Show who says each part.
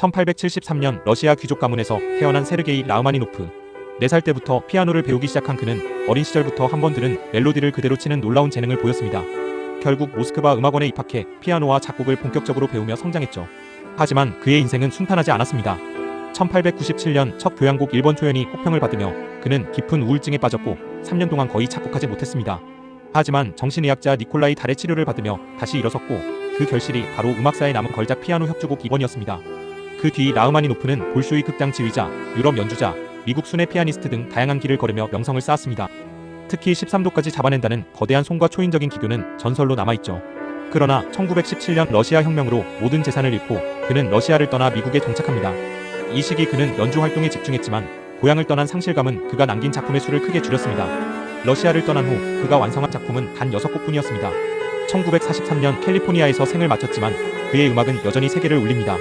Speaker 1: 1873년 러시아 귀족 가문에서 태어난 세르게이 라흐마니노프. 4살 때부터 피아노를 배우기 시작한 그는 어린 시절부터 한 번 들은 멜로디를 그대로 치는 놀라운 재능을 보였습니다. 결국 모스크바 음악원에 입학해 피아노와 작곡을 본격적으로 배우며 성장했죠. 하지만 그의 인생은 순탄하지 않았습니다. 1897년 첫 교향곡 1번 초연이 혹평을 받으며 그는 깊은 우울증에 빠졌고 3년 동안 거의 작곡하지 못했습니다. 하지만 정신의학자 니콜라이 달의 치료를 받으며 다시 일어섰고 그 결실이 바로 음악사에 남은 걸작 피아노 협주곡 2번이었습니다. 그 뒤 라흐마니노프는 볼쇼이 극장 지휘자, 유럽 연주자, 미국 순회 피아니스트 등 다양한 길을 걸으며 명성을 쌓았습니다. 특히 13도까지 잡아낸다는 거대한 손과 초인적인 기교는 전설로 남아있죠. 그러나 1917년 러시아 혁명으로 모든 재산을 잃고 그는 러시아를 떠나 미국에 정착합니다. 이 시기 그는 연주 활동에 집중했지만 고향을 떠난 상실감은 그가 남긴 작품의 수를 크게 줄였습니다. 러시아를 떠난 후 그가 완성한 작품은 단 6곡뿐이었습니다. 1943년 캘리포니아에서 생을 마쳤지만 그의 음악은 여전히 세계를 울립니다.